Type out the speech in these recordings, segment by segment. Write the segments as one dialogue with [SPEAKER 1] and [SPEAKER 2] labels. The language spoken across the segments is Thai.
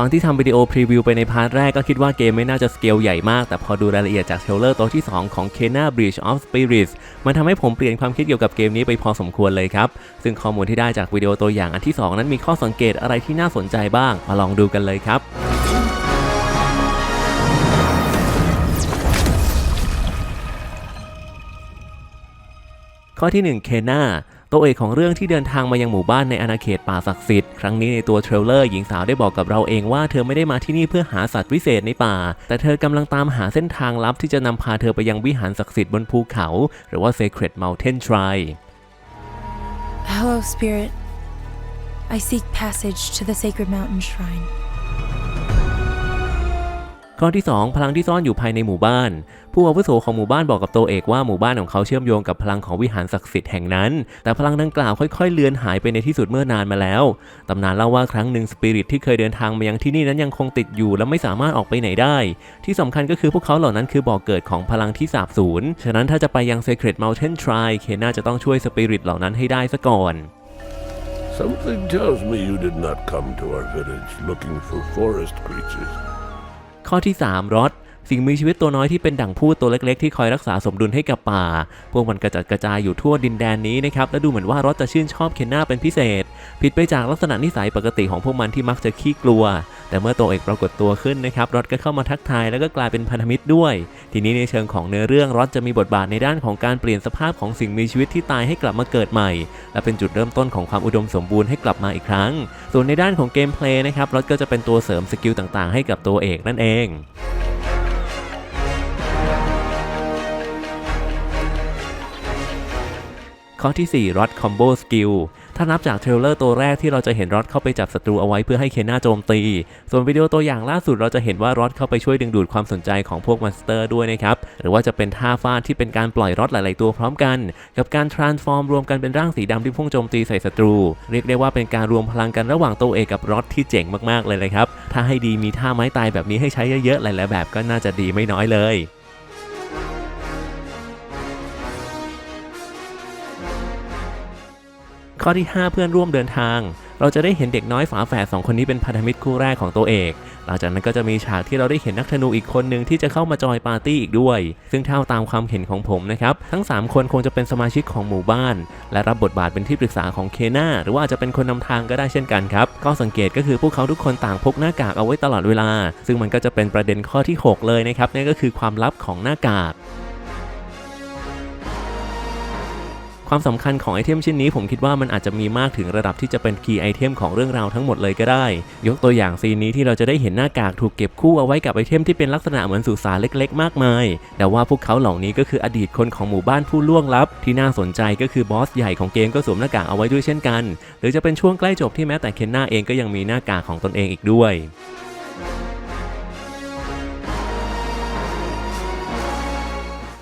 [SPEAKER 1] ตอนที่ทำวิดีโอพรีวิวไปในพาร์ทแรกก็คิดว่าเกมไม่น่าจะสเกลใหญ่มาก แต่พอดูรายละเอียดจากเทรลเลอร์ตัวที่ 2 ของ Kena Breach of Spirits มันทำให้ผมเปลี่ยนความคิดเกี่ยวกับเกมนี้ไปพอสมควรเลยครับ ซึ่งข้อมูลที่ได้จากวิดีโอตัวอย่างอันที่ 2 นั้นมีข้อสังเกตอะไรที่น่าสนใจบ้าง มาลองดูกันเลยครับข้อที่1เคน่า ตัวเอกของเรื่องที่เดินทางมายังหมู่บ้านในอาณาเขตป่าศักดิ์สิทธิ์ครั้งนี้ในตัวเทรลเลอร์หญิงสาวได้บอกกับเราเองว่าเธอไม่ได้มาที่นี่เพื่อหาสัตว์วิเศษในป่า แต่เธอกำลังตามหาเส้นทางลับที่จะนำพาเธอไปยังวิหารศักดิ์สิทธิ์บนภูเขา หรือว่า Sacred Mountain Shrine
[SPEAKER 2] Hello, Spirit. I seek passage to the Sacred Mountain Shrine.
[SPEAKER 1] ข้อที่ 2 พลังที่ซ่อนอยู่ภายในหมู่บ้าน ผู้อาวุโสของหมู่บ้านบอกกับโตเอกว่าหมู่บ้านของเขาเชื่อมโยงกับพลังของวิหารศักดิ์สิทธิ์แห่งนั้น แต่พลังดังกล่าวค่อยๆเลือนหายไปในที่สุดเมื่อนานมาแล้ว ตำนานเล่าว่าครั้งหนึ่งสปิริตที่เคยเดินทางมายังที่นี่นั้นยังคงติดอยู่และไม่สามารถออกไปไหนได้ ที่สำคัญก็คือพวกเขาเหล่านั้นคือบ่อกเกิดของพลังที่สาบสูญ ฉะนั้นถ้าจะไปยัง Sacred Mountain Shrine เคนน่าจะต้องช่วยสปิริตเหล่านั้นให้ได้ซะก่อน
[SPEAKER 3] Something tells me you did not come to our village looking for forest creatures.
[SPEAKER 1] ข้อที่ 3รถสิ่งมีชีวิตตัวน้อยที่เป็นดั่งพูดตัวเล็กๆ ที่คอยรักษาสมดุลให้กับป่า พวกมันกระจัดกระจายอยู่ทั่วดินแดนนี้นะครับ และดูเหมือนว่ารถจะชื่นชอบเคนนาเป็นพิเศษ ผิดไปจากลักษณะนิสัยปกติของพวกมันที่มักจะขี้กลัว แต่เมื่อตัวเอกปรากฏตัวขึ้นนะครับรถก็เข้ามาทักทายแล้วก็กลายเป็นพันธมิตรด้วย ทีนี้ในเชิงของเนื้อเรื่องรถจะมีบทบาทในด้านของการเปลี่ยนสภาพของสิ่งมีชีวิตที่ตายให้กลับมาเกิดใหม่ และเป็นจุดเริ่มต้นของความอุดมสมบูรณ์ให้กลับมาอีกครั้ง ส่วนในด้านของเกมเพลย์นะครับรถก็จะเป็นตัวเสริมสกิลต่างๆ ให้กับตัวเอกนั่นเองข้อที่4รอดคอมโบสกิล ถ้านับจากเทรลเลอร์ตัวแรกที่เราจะเห็นรอดเข้าไปจับศัตรูเอาไว้เพื่อให้เคนนาโจมตี ส่วนวิดีโอตัวอย่างล่าสุดเราจะเห็นว่ารอดเข้าไปช่วยดึงดูดความสนใจของพวกมอนสเตอร์ด้วยนะครับ หรือว่าจะเป็นท่าฟาดที่เป็นการปล่อยรอดหลาย ๆ ตัวพร้อมกัน กับการทรานส์ฟอร์มรวมกันเป็นร่างสีดำที่พุ่งโจมตีใส่ศัตรู เรียกได้ว่าเป็นการรวมพลังกันระหว่างตัวเอกกับรอดที่เจ๋งมาก ๆ เลยนะครับ ถ้าให้ดีมีท่าไม้ตายแบบนี้ให้ใช้เยอะ ๆ หลาย ๆ แบบก็น่าจะดีไม่น้อยเลย ข้อที่ 5 เพื่อนร่วมเดินทาง เราจะได้เห็นเด็กน้อยฝาแฝดสองคนนี้เป็นพันธมิตรคู่แรกของตัวเอกหลังจากนั้นก็จะมีฉากที่เราได้เห็นนักธนูอีกคนหนึ่งที่จะเข้ามาจอยปาร์ตี้อีกด้วย ซึ่งเท่าตามความเห็นของผมนะครับ ทั้ง 3 คนคงจะเป็นสมาชิกของหมู่บ้าน และรับบทบาทเป็นที่ปรึกษาของเคน่าหรือว่าอาจจะเป็นคนนำทางก็ได้เช่นกันครับก็สังเกตก็คือพวกเขาทุกคนต่างพกหน้ากากเอาไว้ตลอดเวลา ซึ่งมันก็จะเป็นประเด็นข้อที่ 6 เลยนะครับนั่นก็คือความลับของหน้ากาก ความสำคัญของไอเทมชิ้นนี้ผมคิดว่ามันอาจจะมีมากถึงระดับที่จะเป็นคีย์ไอเทมของเรื่องราวทั้งหมดเลยก็ได้ ยกตัวอย่างซีนนี้ที่เราจะได้เห็นหน้ากากถูกเก็บคู่เอาไว้กับไอเทมที่เป็นลักษณะเหมือนสุสานเล็ก ๆ มากมาย แต่ว่าพวกเขาเหล่านี้ก็คืออดีตคนของหมู่บ้านผู้ล่วงลับ ที่น่าสนใจก็คือบอสใหญ่ของเกมก็สวมหน้ากากเอาไว้ด้วยเช่นกัน หรือจะเป็นช่วงใกล้จบที่แม้แต่เคนนาเองก็ยังมีหน้ากากของตนเองอีกด้วย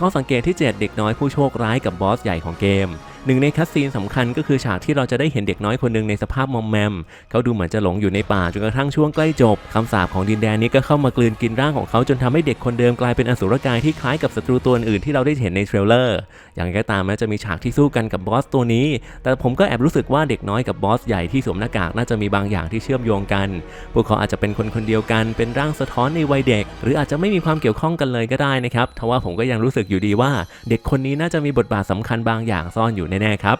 [SPEAKER 1] ข้อสังเกตที่ 7 เด็กน้อยผู้โชคร้ายกับบอสใหญ่ของเกม หนึ่งในคัสซีนสำคัญก็คือฉากที่เราจะได้เห็นเด็กน้อยคนหนึ่งในสภาพมอมแมม เขาดูเหมือนจะหลงอยู่ในป่าจนกระทั่งช่วงใกล้จบคำสาปของดินแดนนี้ก็เข้ามากลืนกินร่างของเขาจนทำให้เด็กคนเดิมกลายเป็นอสุรกายที่คล้ายกับศัตรูตัวอื่นที่เราได้เห็นในเทรลเลอร์ อย่างไรก็ตามแม้จะมีฉากที่สู้กันกับบอสตัวนี้ แต่ผมก็แอบรู้สึกว่าเด็กน้อยกับบอสใหญ่ที่สวมหน้ากากน่าจะมีบางอย่างที่เชื่อมโยงกัน พวกเขาอาจจะเป็นคนคนเดียวกัน เป็นร่างสะท้อนในวัยเด็ก หรืออาจจะไม่มีความเกี่ยวข้องกันเลยก็ได้นะครับ ทว่าผมก็ยังรู้สึกอยู่ดีว่า เด็กคนนี้น่าจะมีบทบาทสำคัญบางอย่างซ่อนอยู่แน่ๆครับ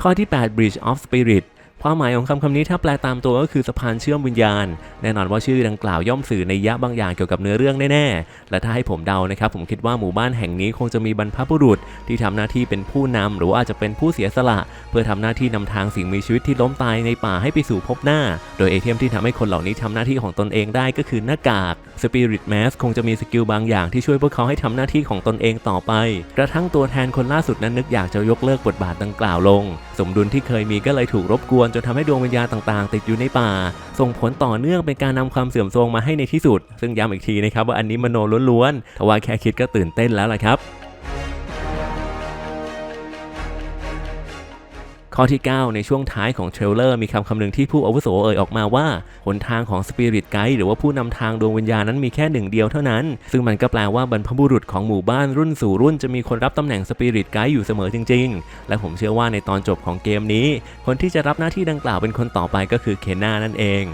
[SPEAKER 1] ข้อที่ 8 Bridge of Spirit ความหมายของคำคำนี้ถ้าแปลตามตัวก็คือสะพานเชื่อมวิญญาณ แน่นอนว่าชื่อดังกล่าวย่อมสื่อในยะบางอย่างเกี่ยวกับเนื้อเรื่องแน่ๆ และถ้าให้ผมเดานะครับ ผมคิดว่าหมู่บ้านแห่งนี้คงจะมีบรรพบุรุษ ที่ทำหน้าที่เป็นผู้นำหรืออาจจะเป็นผู้เสียสละ เพื่อทำหน้าที่นำทางสิ่งมีชีวิตที่ล้มตายในป่าให้ไปสู่พบหน้า โดยไอเทมที่ทำให้คนเหล่านี้ทำหน้าที่ของตนเองได้ก็คือหน้ากาก Spirit Mask คงจะมีสกิลบางอย่างที่ช่วยพวกเขาให้ทำหน้าที่ของตนเองต่อไป กระทั่งตัวแทนคนล่าสุดนั้นนึกอยากจะยกเลิกบทบาทดังกล่าวลง สมดุลที่เคยมีก็เลยถูกรบกวนจนทำให้ดวงวิญญาณต่างๆ ติดอยู่ในป่า ส่งผลต่อเนื่องเป็นการนำความเสื่อมโทรมมาให้ในที่สุด ซึ่งย้ำอีกทีนะครับว่าอันนี้มโนล้วนๆทว่าแค่คิดก็ตื่นเต้นแล้วล่ะครับ ข้อที่ 9 ในช่วงท้ายของเทรลเลอร์มีคำคำหนึ่งที่ผู้อาวุโสเอ่ยออกมาว่า หนทางของสปิริตไกด์หรือว่าผู้นำทางดวงวิญญาณนั้นมีแค่หนึ่งเดียวเท่านั้น ซึ่งมันก็แปลว่าบรรพบุรุษของหมู่บ้านรุ่นสู่รุ่นจะมีคนรับตำแหน่งสปิริตไกด์อยู่เสมอจริง ๆ และผมเชื่อว่าในตอนจบของเกมนี้ คนที่จะรับหน้าที่ดังกล่าวเป็นคนต่อไปก็คือเคนนานั่นเอง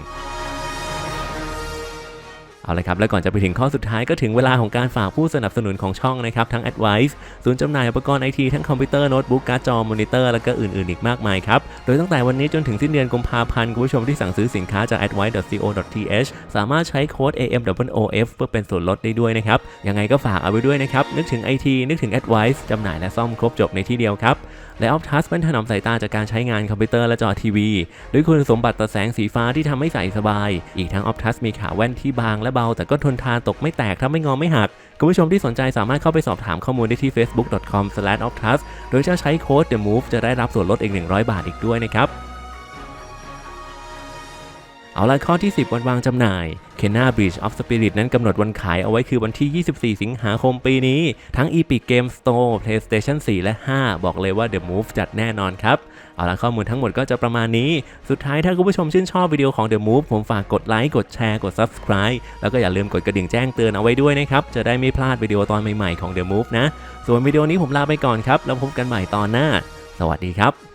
[SPEAKER 1] เอาละครับ และก่อนจะไปถึงข้อสุดท้ายก็ถึงเวลาของการฝากผู้สนับสนุนของช่องนะครับ ทั้ง Advice ศูนย์จำหน่ายอุปกรณ์ไอทีทั้งคอมพิวเตอร์ โน้ตบุ๊ก การ์ดจอ มอนิเตอร์ แล้วก็อื่นๆ อีกมากมายครับ โดยตั้งแต่วันนี้จนถึงสิ้นเดือนกุมภาพันธ์คุณผู้ชมที่สั่งซื้อสินค้าจาก advice.co.th สามารถใช้โค้ด AMWOF เพื่อเป็นส่วนลดได้ด้วยนะครับ ยังไงก็ฝากเอาไว้ด้วยนะครับ นึกถึง IT นึกถึง Advice จำหน่ายและซ่อมครบจบในที่เดียวครับและ Optus เป็นถนอมสายตาจากการใช้งานคอมพิวเตอร์และจอทีวี ด้วยคุณสมบัติตัดแสงสีฟ้าที่ทำให้ใส่สบาย อีกทั้ง Optus มีขาแว่นที่บางและเบา แต่ก็ทนทานตกไม่แตกถ้าไม่งอไม่หัก คุณผู้ชมที่สนใจสามารถเข้าไปสอบถามข้อมูลได้ที่ facebook.com/optus โดยจะใช้โค้ด the move จะได้รับส่วนลดอีก 100 บาทอีกด้วยนะครับเอาละข้อที่ 10 วันวางจำหน่าย k e n a Bridge of Spirit นั้นกำหนดวันขายเอาไว้คือวันที่ 24 สิงหาคมปีนี้ ทั้ง Epic Game Store PlayStation 4 และ 5 บอกเลยว่า The Move จัดแน่นอนครับ เอาละข้อมูลทั้งหมดก็จะประมาณนี้ สุดท้ายถ้าคุณผู้ชมชื่นชอบวิดีโอของ The Move ผมฝากกดไลค์ กดแชร์ กด Subscribe แล้วก็อย่าลืมกดกระดิ่งแจ้งเตือนเอาไว้ด้วยนะครับ จะได้ไม่พลาดวิดีโอตอนใหม่ๆของ The Move นะ ส่วนวิดีโอนี้ผมลาไปก่อนครับ แล้วพบกันใหม่ตอนหน้า สวัสดีครับ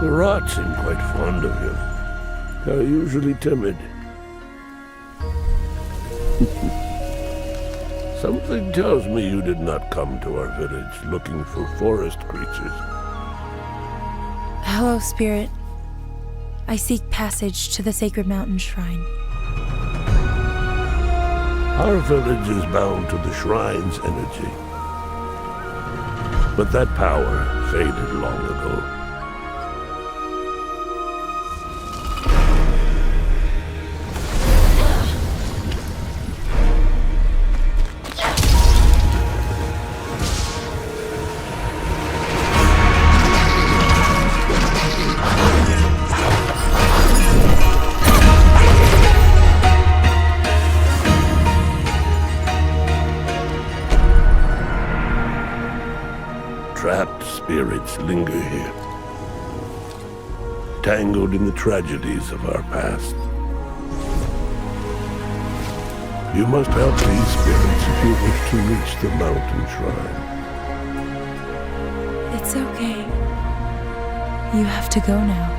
[SPEAKER 3] The rot seem quite fond of you. They're usually timid. Something tells me you did not come to our village looking for forest creatures.
[SPEAKER 2] Hello, Spirit. I seek passage to the sacred mountain shrine.
[SPEAKER 3] Our village is bound to the shrine's energy. But that power faded long ago. Spirits linger here, tangled in the tragedies of our past. You must help these spirits if you wish to reach the mountain shrine.
[SPEAKER 2] It's okay. You have to go now.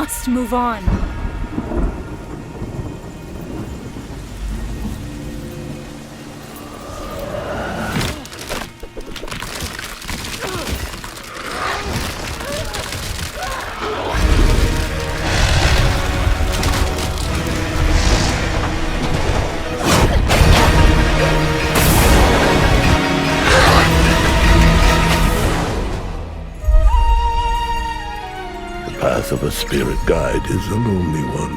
[SPEAKER 2] Must move on.
[SPEAKER 3] Path of a spirit guide is a lonely one.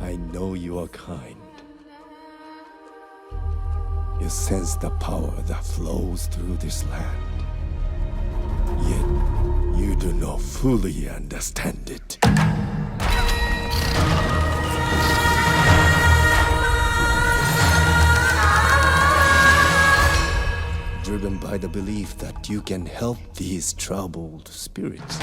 [SPEAKER 4] I know you are kind. You sense the power that flows through this land. Yet, you do not fully understand it. Driven by the belief that you can help these troubled spirits.